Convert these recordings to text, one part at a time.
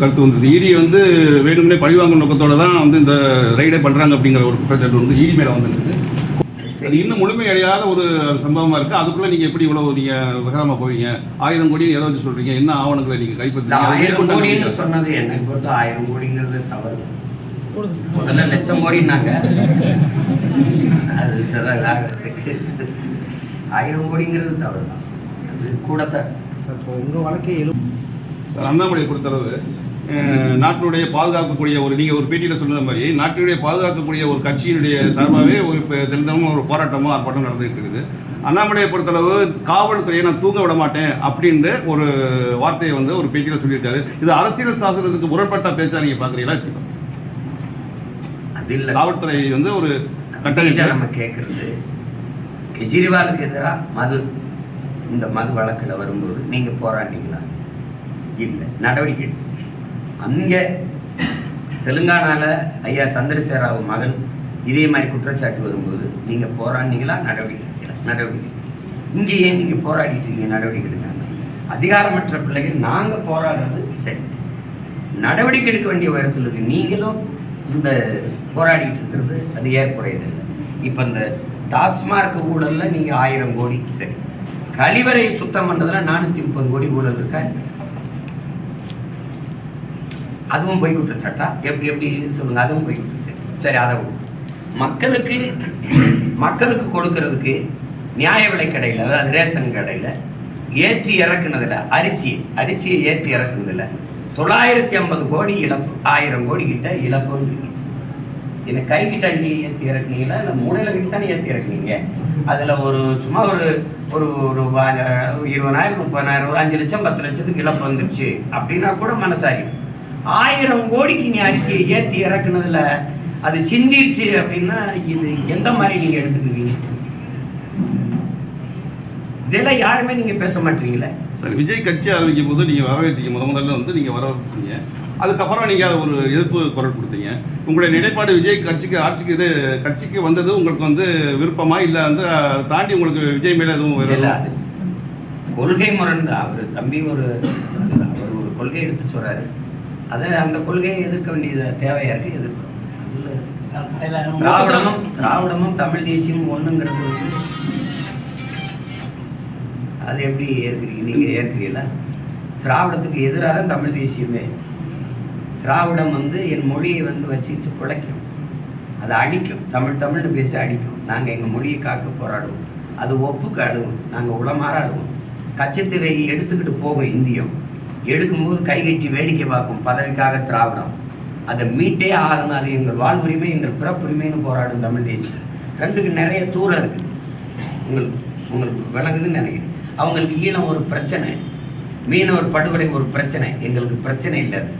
கருத்து வந்தது. இடி வந்து வேணும்னே பழிவாங்கும் நோக்கத்தோட தான் வந்து இந்த ரைடே பண்றாங்க அப்படிங்கிற ஒரு குற்றச்சாட்டு வந்து இடி மேல வந்துருக்கு அது இன்னும் முழுமையடையாத ஒரு சம்பவமா இருக்கு. அதுக்குள்ள நீங்க எப்படி இவ்வளவு நீங்க விகாரமா போவீங்க? ஆயிரம் கோடி ஏதோ வச்சு சொல்றீங்க. என்ன ஆவணங்களை நீங்க கைப்பற்றீங்க ஆயிரம் கோடின்னு சொன்னது என்னை பொறுத்த ஆயிரம் கோடிங்கிறது தவறு. முதல்ல லட்சம் கோடினாங்க அது ஆகிறதுக்கு ஆயிரம் கோடிங்கிறது தவறு தான். அது கூடத்தான். சார் இப்போ உங்கள் வழக்கே எழு சார் அண்ணாமலை பொறுத்தளவு நாட்டினுடைய பாதுகாக்கக்கூடிய ஒரு நீங்க ஒரு பேட்டியில சொன்னது மாதிரி நாட்டினுடைய பாதுகாக்கக்கூடிய ஒரு கட்சியினுடைய சார்பாகவே ஒரு தினமும் ஒரு போராட்டமோ ஆர்ப்பாட்டம் நடந்துகிட்டு இருக்குது அண்ணாமலையை பொறுத்தளவு காவல்துறையை நான் தூங்க விட மாட்டேன் அப்படின்ற ஒரு வார்த்தையை வந்து ஒரு பேட்டியில சொல்லியிருக்காரு. இது அரசியல் சாசனத்துக்கு முரண்பட்ட பேச்சா நீங்க பாக்குறீங்களா? அது இல்லை. காவல்துறை வந்து ஒரு கட்டளை நம்ம கேட்கறது கெஜ்ரிவாலுக்கு எதிராக மது இந்த மது வழக்கில் வரும்போது நீங்க போராடினீங்களா? இல்லை. நடவடிக்கை எடுத்து அங்கே தெலுங்கானாவில் ஐயா சந்திரசேகர மகன் இதே மாதிரி குற்றச்சாட்டு வரும்போது நீங்கள் போராடினீங்களா? நடவடிக்கை நடவடிக்கை. இங்கே ஏன் நீங்க போராடிட்டு இருக்கீங்க நடவடிக்கை எடுக்காங்க அதிகாரமற்ற பிள்ளைகள் நாங்கள் போராடுறது சரி. நடவடிக்கை எடுக்க வேண்டிய உயரத்தில் இருக்கு. நீங்களும் இந்த போராடிட்டு இருக்கிறது அது ஏற்புடையதில்லை. இப்போ இந்த டாஸ்மார்க் ஊழலில் நீங்கள் ஆயிரம் கோடி சரி. கழிவறை சுத்தம் பண்ணுறதுல நானூற்றி முப்பது கோடி ஊழல் இருக்கா? அதுவும் போய் குற்றச்சாட்டா? எப்படி எப்படி சொல்லுங்க. அதுவும் போய் குற்றச்சாட்டு. சரி அதை மக்களுக்கு மக்களுக்கு கொடுக்கறதுக்கு நியாய விலை கடையில் அதாவது ரேஷன் கடையில் ஏற்றி இறக்குனதில் அரிசி அரிசியை ஏற்றி இறக்குனதில் தொள்ளாயிரத்தி ஐம்பது கோடி இழப்பு ஆயிரம் கோடி கிட்ட இழப்புன்னு இருக்கு. என்ன கை கிட்ட அள்ளி ஏற்றி இறக்குனீங்களா? இல்லை மூடையில் கிட்ட தானே ஏற்றி இறக்குனீங்க? அதில் ஒரு சும்மா ஒரு ஒரு ஒரு இருபதாயிரம் முப்பதாயிரம் ஒரு அஞ்சு லட்சம் பத்து லட்சத்துக்கு இழப்பு வந்துருச்சு. அப்படின்னா கூட மனசாரியும். ஆயிரம் கோடிக்கு நீ அரிசியை ஏற்றி இறக்குனதுல அது சிந்திருச்சு அப்படின்னா இது எந்த மாதிரி நீங்கள் எடுத்துக்குவீங்க? இதெல்லாம் யாருமே நீங்கள் பேச மாட்டீங்களே சரி விஜய் கட்சி ஆரம்பிக்கும் போது நீங்க வரவேற்றீங்க. முத முதல்ல வந்து நீங்க வரவேற்றீங்க. அதுக்கப்புறம் நீங்க ஒரு எதிர்ப்பு குரல் கொடுத்தீங்க. உங்களுடைய நிலைப்பாடு விஜய் கட்சிக்கு ஆட்சிக்கு இது கட்சிக்கு வந்தது உங்களுக்கு வந்து விருப்பமா இல்ல வந்து தாண்டி உங்களுக்கு விஜய் மேல எதுவும் இல்ல அது கொள்கை முரண் அவர் தம்பி ஒரு அவர் ஒரு கொள்கை எடுத்து சொல்றாரு. அதை அந்த கொள்கையை எதிர்க்க வேண்டியது தேவையாக இருக்குது எதிர்க்கிறோம் திராவிடமும் திராவிடமும் தமிழ் தேசியமும் ஒன்றுங்கிறது வந்து அது எப்படி ஏற்கிறீங்க? நீங்கள் ஏற்கிறீங்களா? திராவிடத்துக்கு எதிராக தான் தமிழ் தேசியமே. திராவிடம் வந்து என் மொழியை வந்து வச்சுக்கிட்டு பிழைக்கும். அதை அழிக்கும். தமிழ் தமிழ்னு பேசி அழிக்கும். நாங்கள் எங்கள் மொழியை காக்க போராடுவோம். அது ஒப்புக்கு அழுவோம். நாங்கள் உளமாற அழுவோம். கச்சத்தீவை எடுத்துக்கிட்டு போகும் இந்தியம். எடுக்கும்போது கைகட்டி வேடிக்கை பார்க்கும் பதவிக்காக திராவிடம். அதை மீட்டே ஆகணும் அது எங்கள் வாழ்வுரிமை எங்கள் பிறப்புரிமைன்னு போராடும் தமிழ் தேசியம். ரெண்டுக்கு நிறைய தூரம் இருக்குது உங்களுக்கு உங்களுக்கு விளங்குதுன்னு நினைக்கிறேன். அவங்களுக்கு ஈழம் ஒரு பிரச்சனை மீனவர் படுகொலை ஒரு பிரச்சனை. எங்களுக்கு பிரச்சனை இல்லை அது.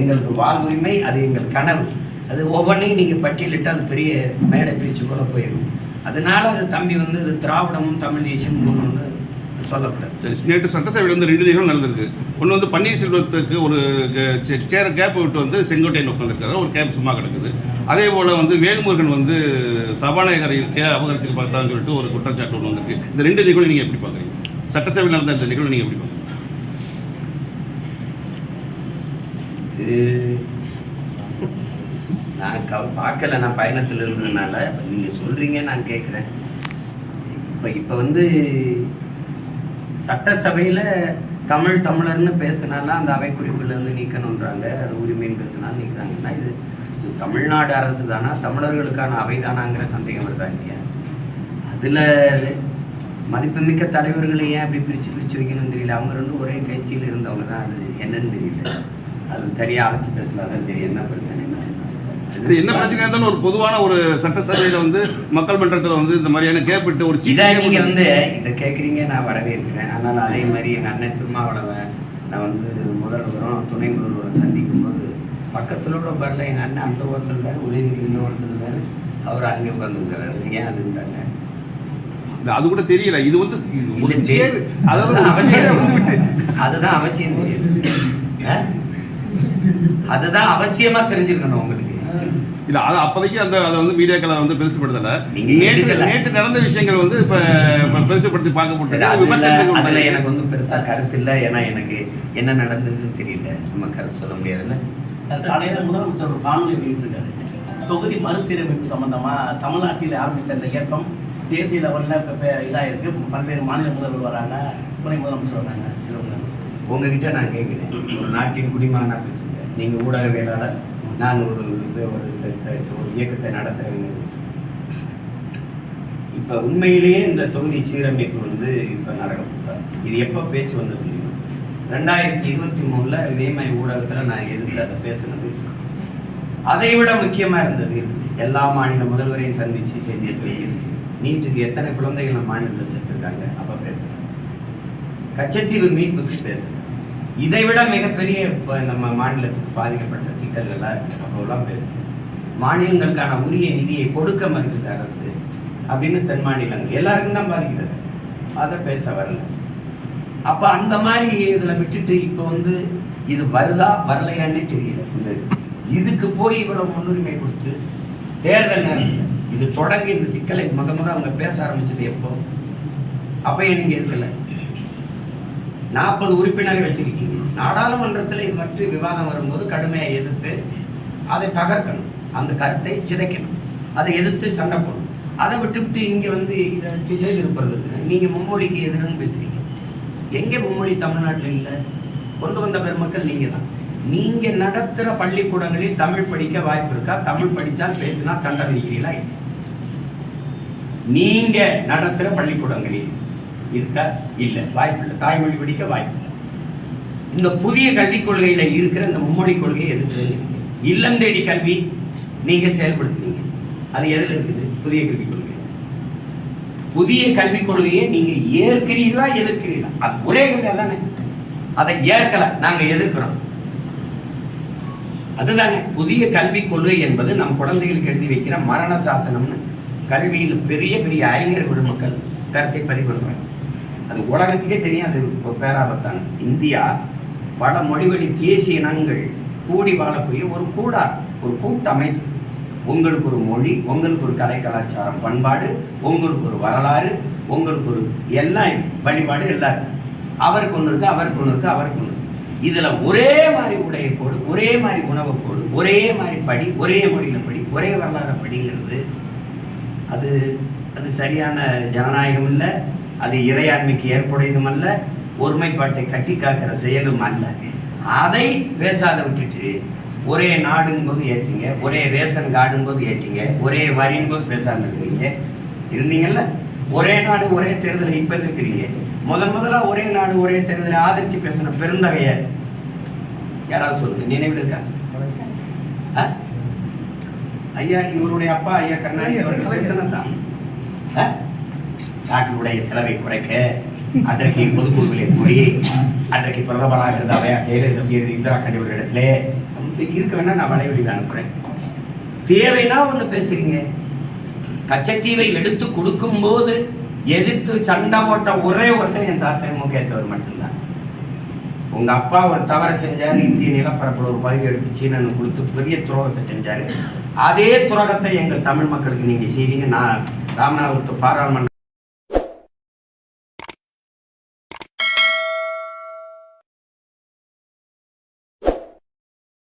எங்களுக்கு வாழ்வுரிமை அது எங்கள் கனவு. அது ஒவ்வொன்றையும் நீங்கள் பட்டியலிட்டு அது பெரிய மேடை பிரிச்சு போல போயிடும். அதனால அது தம்பி வந்து இது திராவிடமும் தமிழ் தேசியமும் ஒன்று சொல்லக்கூடாது சரி, நேற்று சட்டசபையில் வந்து ரெண்டு நிகழ்வு நடந்திருக்கு. ஒன்று வந்து பன்னீர்செல்வத்துக்கு ஒரு சே- சேர கேப் விட்டு வந்து செங்கோட்டையன் உட்காந்துருக்காரு ஒரு கேப் சும்மா கிடக்குது. அதே போல் வந்து வேல்முருகன் வந்து சபாநாயகர் இருக்கே அபகரிச்சு பார்த்தான்னு சொல்லிட்டு ஒரு குற்றச்சாட்டு ஒன்று வந்திருக்கு. இந்த ரெண்டு நிகழ்வு நீங்கள் எப்படி பார்க்குறீங்க? சட்டசபையில் நடந்த இந்த நிகழ்வு நீங்கள் எப்படி பார்க்குறீங்க? நான் க பார்க்கல. நான் பயணத்தில் இருந்ததுனால நீங்கள் சொல்கிறீங்க நான் கேட்குறேன். இப்போ இப்போ வந்து சட்டசபையில் தமிழ் தமிழர்னு பேசினாலாம் அந்த அவை குறிப்பிலேருந்து நீக்கணுன்றாங்க அது உரிமைன்னு பேசினாலும் நீக்கிறாங்கன்னா இது இது தமிழ்நாடு அரசு தானா? தமிழர்களுக்கான அவை தானாங்கிற சந்தேகம் வருதா இல்லையா? அதில் மதிப்புமிக்க தலைவர்களை ஏன் அப்படி பிரித்து பிரித்து வைக்கணும்னு தெரியல. அவங்க ரெண்டும் ஒரே கட்சியில் இருந்தவங்க தான். அது என்னன்னு தெரியல. அது தனியாக அழைச்சி பேசினாதான் தெரியும். என்ன பிரச்சனை இது என்ன பிரச்சனையா இருந்தாலும் ஒரு பொதுவான ஒரு சட்டசபையில் வந்து மக்கள் மன்றத்தில் வந்து இந்த மாதிரியான கேப் விட்டு ஒரு இதை சீட்டை நீங்க வந்து இதை கேட்குறீங்க நான் வரவேற்கிறேன். ஆனால் அதே மாதிரி எங்கள் அண்ணன் திருமாவளவன் நான் வந்து முதல்வரும் துணை முதல்வரும் சந்திக்கும் போது பக்கத்தில் கூட வரல எங்கள் அண்ணன் அந்த ஓரத்தில் இருந்தார் உதயநிதி இந்த ஓரத்தில் இருந்தார் அவர் அங்கே உட்காந்துருக்கிறாரு ஏன் அது இருந்தாங்க? அது கூட தெரியல. இது வந்து அதாவது சேரை வந்து விட்டு அவசியம் அதுதான் அவசியம் தெரியும்? அதுதான் அவசியமா தெரிஞ்சிருக்கணும் உங்களுக்கு. இல்ல அது அப்போதைக்கு அந்த அதை வந்து மீடியாக்களை வந்து பெருசுப்படுத்தல. நேற்று. நேற்று நடந்த விஷயங்கள் வந்து இப்ப பெருசுப்படுத்தி சரி, பார்க்கப்பட்டு அதுல. எனக்கு ஒன்றும் பெருசா கருத்து இல்லை ஏன்னா எனக்கு என்ன நடந்திருக்குன்னு தெரியல. நம்ம கருத்து சொல்ல முடியாதுல்ல. அது காலையில முதலமைச்சர் ஒரு காணொலி வெளியிட்டிருக்காரு. தொகுதி மறுசீரமைப்பு சம்பந்தமா தமிழ்நாட்டில் ஆரம்பித்த இந்த இயக்கம் தேசிய லெவல்ல இப்ப இப்ப இதா இருக்கு பல்வேறு மாநில முதல்வர் வராங்க. துணை முதலமைச்சர் வராங்க. உங்ககிட்ட நான் கேட்குறேன் ஒரு நாட்டின் குடிமகனா பேசுங்க. நீங்க ஊடகவியலாளர் நான் ஒரு ஒரு இயக்கத்தை நடத்துகிறேன் இப்போ உண்மையிலேயே இந்த தொகுதி சீரமைப்பு வந்து இப்போ நடக்கப்பட்டார் இது எப்போ பேச்சு வந்தது ரெண்டாயிரத்தி இருபத்தி மூணில் இதே மாதிரி ஊடகத்தில் நான் எதிர்த்து அதை பேசுனது. அதை விட முக்கியமாக இருந்தது எல்லா மாநில முதல்வரையும் சந்தித்து செஞ்ச நீட்டுக்கு எத்தனை குழந்தைகள் மாநிலத்தில் செத்துருக்காங்க? அப்போ பேசுகிறேன் கச்சத்தீவு மீட்புக்கு பேசுகிறேன் இதை விட மிகப்பெரிய இப்போ நம்ம மாநிலத்துக்கு பாதிக்கப்பட்ட சிக்கல்கள்லாம் இருக்குது அப்போலாம் பேசுறேன் மாநிலங்களுக்கான உரிய நிதியை கொடுக்க மறுக்குது அரசு அப்படின்னு தென் மாநிலங்கள். எல்லாருக்கும் தான் பாதிக்கிறது அதை பேச வரல. அப்போ அந்த மாதிரி இதில் விட்டுட்டு இப்போ வந்து இது வருதா வரலையான்னே தெரியல. இந்த இதுக்கு போய் இவ்வளவு முன்னுரிமை கொடுத்து தேர்தல் நேரத்தில் இது தொடங்கி இந்த சிக்கலை முத முத அவங்க பேச ஆரம்பிச்சது எப்போ? அப்போ நீங்கள் இருக்கலை நாற்பது உறுப்பினரை வச்சிருக்கீங்க. நாடாளுமன்றத்தில் இது பற்றி விவாதம் வரும்போது கடுமையாக எதிர்த்து அதை தகர்க்கணும். அந்த கருத்தை சிதைக்கணும். அதை எதிர்த்து சண்டை போடணும். அதை விட்டுவிட்டு இங்கே வந்து இதை திசை திருப்புறது நீங்கள் மும்மொழிக்கு எதிர்ன்னு பேசுறீங்க. எங்கே மும்மொழி தமிழ்நாட்டில் இல்லை? கொண்டு வந்த பெருமக்கள் நீங்கள் தான். நீங்கள் நடத்துகிற பள்ளிக்கூடங்களில் தமிழ் படிக்க வாய்ப்பு இருக்கா? தமிழ் படித்தால் பேசினா தண்டை விதிக்கிறீங்களா நீங்கள் நடத்துகிற பள்ளிக்கூடங்களில். இருக்கா இல்லை. வாய்ப்பு இல்லை தாய்மொழி படிக்க வாய்ப்பு இல்லை இந்த புதிய கல்விக் கொள்கையில் இருக்கிற இந்த மும்மொழி கொள்கையை எதுக்கு இல்லம் தேடி கல்வி நீங்கள் செயல்படுத்துனீங்க அது எதில் இருக்குது? புதிய கல்விக் கொள்கை புதிய கல்விக் கொள்கையை நீங்கள் ஏற்கிறீர்களா எதிர்க்கிறீர்களா? அது ஒரே கல்வி தானே. அதை ஏற்கல. நாங்கள் எதிர்க்கிறோம். அதுதானே. புதிய கல்விக் கொள்கை என்பது நம் குழந்தைகளுக்கு எழுதி வைக்கிற மரண சாசனம்னு கல்வியில் பெரிய பெரிய அறிஞர் குடிமக்கள் கருத்தை பதிவு பண்ணுறாங்க அது உலகத்துக்கே தெரியும் அது ஒரு பேராபத்தான. இந்தியா பல மொழிவழி தேசிய இனங்கள் கூடி வாழக்கூடிய ஒரு கூடார் ஒரு கூட்டமைப்பு. உங்களுக்கு ஒரு மொழி உங்களுக்கு ஒரு கலை கலாச்சாரம் பண்பாடு உங்களுக்கு ஒரு வரலாறு உங்களுக்கு ஒரு எல்லாம் வழிபாடு எல்லாம் அவருக்கு ஒன்று இருக்கு அவருக்கு ஒன்று இருக்கு அவருக்கு ஒன்று இதில் ஒரே மாதிரி உடையை போடு ஒரே மாதிரி உணவை போடு ஒரே மாதிரி படி ஒரே மொழியில் படி ஒரே வரலாறு படிங்கிறது அது அது சரியான ஜனநாயகம் இல்லை. அது இறையாண்மைக்கு ஏற்புடையதும் அல்ல ஒருமைப்பாட்டை கட்டி காக்கிற செயலும் அல்ல. அதை பேசாத விட்டுட்டு ஒரே நாடுங்கும்போது ஏற்றிங்க ஏற்றீங்க ஒரே ரேஷன் கார்டுங்கும்போது ஏற்றிங்க ஏற்றீங்க ஒரே வரின் பேசாமல் இருக்கிறீங்க இருந்தீங்க இருந்தீங்கல்ல? ஒரே நாடு ஒரே தேர்தலை இப்போ இருக்கிறீங்க முதன் முதலாக ஒரே நாடு ஒரே தேர்தலை ஆதரித்து பேசின பெருந்தகையார் யாராவது சொல்லுங்க நினைவில் இருக்கா? ஆ? ஐயா இவருடைய அப்பா ஐயா கருணாநிதி அவர்கள் பேசினதான் ஆ? நாட்டினுடைய செலவை குறைக்க அன்றைக்கு பொதுக்குழுவிலே கூடி அன்றைக்கு பிரதமராக இருந்த அவையா ஜெயலலிதா இந்திரா காந்தி ஒரு இடத்துல இருக்க வேணா நான் வலைவெளியில் அனுப்புறேன். தேவைன்னா ஒண்ணு பேசுறீங்க. கச்சத்தீவை எடுத்து கொடுக்கும்போது எதிர்த்து சண்டை போட்ட ஒரே ஒருத்தன் என் தாத்தா முகேத்தவர் மட்டும்தான். உங்க அப்பா ஒரு தவறை செஞ்சாரு இந்திய நிலப்பரப்புல ஒரு பகுதி எடுத்து சீனனு கொடுத்து பெரிய துரோகத்தை செஞ்சாரு. அதே துரோகத்தை எங்கள் தமிழ் மக்களுக்கு நீங்க செய்வீங்க. நான் ராமநாதபுரத்து பாராளுமன்ற